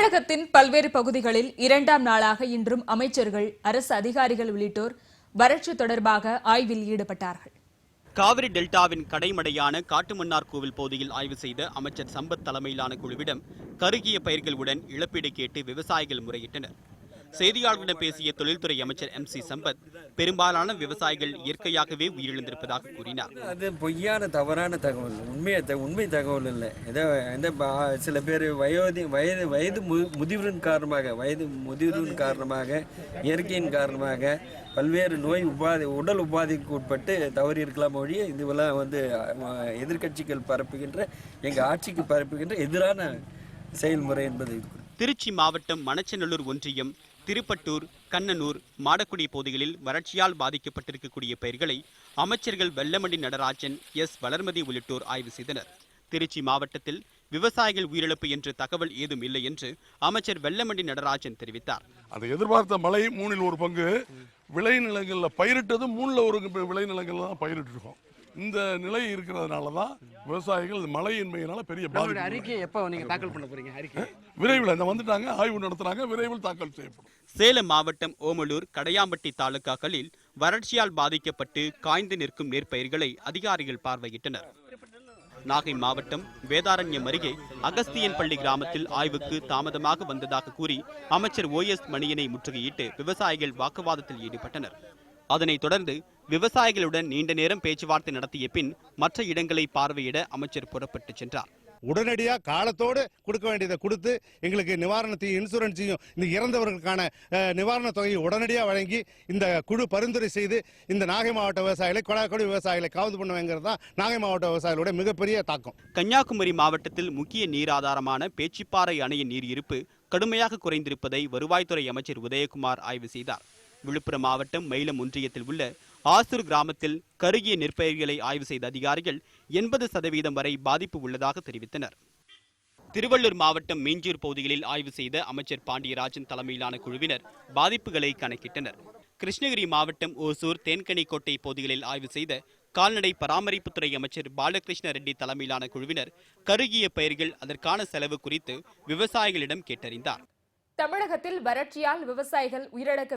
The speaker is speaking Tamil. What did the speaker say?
தமிழகத்தின் பல்வேறு பகுதிகளில் இரண்டாம் நாளாக இன்றும் அமைச்சர்கள் அரசு அதிகாரிகள் உள்ளிட்டோர் வறட்சி தொடர்பாக ஆய்வில் ஈடுபட்டார்கள். காவிரி டெல்டாவின் கடைமடையான காட்டுமன்னார் கோவில் பகுதியில் ஆய்வு செய்த அமைச்சர் சம்பத் தலைமையிலான குழுவிடம் கருகிய பயிர்களுடன் இழப்பீடு கேட்டு விவசாயிகள் முறையிட்டனர். செய்தியாளர்களிடம் பேசிய தொழில்துறை அமைச்சர் எம் சி சம்பத் பெரும்பாலான விவசாயிகள் இயற்கையாகவே உயிரிழந்திருப்பதாக கூறினார். அது பொய்யான தவறான தகவல். உண்மையை உண்மை தகவல் இல்லை. ஏதோ எந்த சில பேர் வயோதி வயது வயது முதிர்வின் காரணமாக வயது முதிர்வின் காரணமாக இயற்கையின் காரணமாக பல்வேறு நோய் உபாதை உடல் உபாதைக்கு உட்பட்டு தவறி இருக்கலாம் ஒழிய இதுவெல்லாம் வந்து அஹ், எதிர்க்கட்சிகள் பரப்புகின்ற எங்கள் ஆட்சிக்கு பரப்புகின்ற எதிரான செயல்முறை என்பது திருச்சி மாவட்டம் மணச்சநல்லூர் ஒன்றியம் திருப்பட்டூர் கண்ணனூர் மாடக்குடி பகுதிகளில் வறட்சியால் பாதிக்கப்பட்டிருக்கக்கூடிய பயிர்களை அமைச்சர்கள் வெல்லமண்டி நடராஜன் எஸ். வளர்மதி உள்ளிட்டோர் ஆய்வு செய்தனர். திருச்சி மாவட்டத்தில் விவசாயிகள் உயிரிழப்பு என்ற தகவல் ஏதும் இல்லை என்று அமைச்சர் வெல்லமண்டி நடராஜன் தெரிவித்தார். அந்த எதிர்பார்த்த மழை மூணில் ஒரு பங்கு. விளைநிலங்களில் பயிரிட்டது மூணில் ஒரு விளைநிலங்களில் தான் பயிரிட்டுருக்கோம். இந்த நிலை இருக்கிறதுனால தான் விவசாயிகள் மழையின்மையினால பெரிய பாதிப்பு அறிக்கையை எப்போ நீங்க தாக்கல் பண்ண போறீங்க? அறிக்கை. விரைவில் இந்த வந்துட்டாங்க ஆய்வு நடத்துறாங்க விரைவில் தாக்கல் செய்யப்படும். சேலம் மாவட்டம் ஓமலூர் கடையாம்பட்டி தாலுகாக்களில் வறட்சியால் பாதிக்கப்பட்டு காய்ந்து நிற்கும் நெற்பயிர்களை அதிகாரிகள் பார்வையிட்டனர். நாகை மாவட்டம் வேதாரண்யம் அருகே அகஸ்தியன் பள்ளி கிராமத்தில் ஆய்வுக்கு தாமதமாக வந்ததாக கூறி அமைச்சர் ஓ எஸ் மணியனை முற்றுகையிட்டு விவசாயிகள் வாக்குவாதத்தில் ஈடுபட்டனர். அதனைத் தொடர்ந்து விவசாயிகளுடன் நீண்ட நேரம் பேச்சுவார்த்தை நடத்திய பின் மற்ற இடங்களை பார்வையிட அமைச்சர் புறப்பட்டுச் சென்றார். உடனடியா காலத்தோடு கொடுக்க வேண்டியதை கொடுத்து எங்களுக்கு நிவாரணத்தையும் இன்சூரன்ஸையும் இந்த இறந்தவர்களுக்கான அஹ், நிவாரணத் தொகையை உடனடியாக வழங்கி இந்த குழு பரிந்துரை செய்து இந்த நாகை மாவட்ட விவசாயிகளை கொடாக்கொடி விவசாயிகளை காவது பண்ணுவாங்கிறது தான் நாகை மாவட்ட விவசாயிகளுடைய மிகப்பெரிய தாக்கம். கன்னியாகுமரி மாவட்டத்தில் முக்கிய நீராதாரமான பேச்சிப்பாறை அணையின் நீர் இருப்பு கடுமையாக குறைந்திருப்பதை வருவாய்த்துறை அமைச்சர் உதயகுமார் ஆய்வு செய்தார். விழுப்புரம் மாவட்டம் மயிலம் ஒன்றியத்தில் உள்ள ஆசூர் கிராமத்தில் கருகிய நெற்பயிர்களை ஆய்வு செய்த அதிகாரிகள் எண்பது சதவீதம் வரை பாதிப்பு உள்ளதாக தெரிவித்தனர். திருவள்ளூர் மாவட்டம் மீஞ்சூர் பகுதிகளில் ஆய்வு செய்த அமைச்சர் பாண்டியராஜன் தலைமையிலான குழுவினர் பாதிப்புகளை கணக்கிட்டனர். கிருஷ்ணகிரி மாவட்டம் ஓசூர் தேன்கனிக்கோட்டை பகுதிகளில் ஆய்வு செய்த கால்நடை பராமரிப்புத்துறை அமைச்சர் பாலகிருஷ்ண ரெட்டி தலைமையிலான குழுவினர் கருகிய பயிர்கள் அதற்கான செலவு குறித்து விவசாயிகளிடம் கேட்டறிந்தார். தமிழகத்தில் வறட்சியால் விவசாயிகள் உயிரிழக்க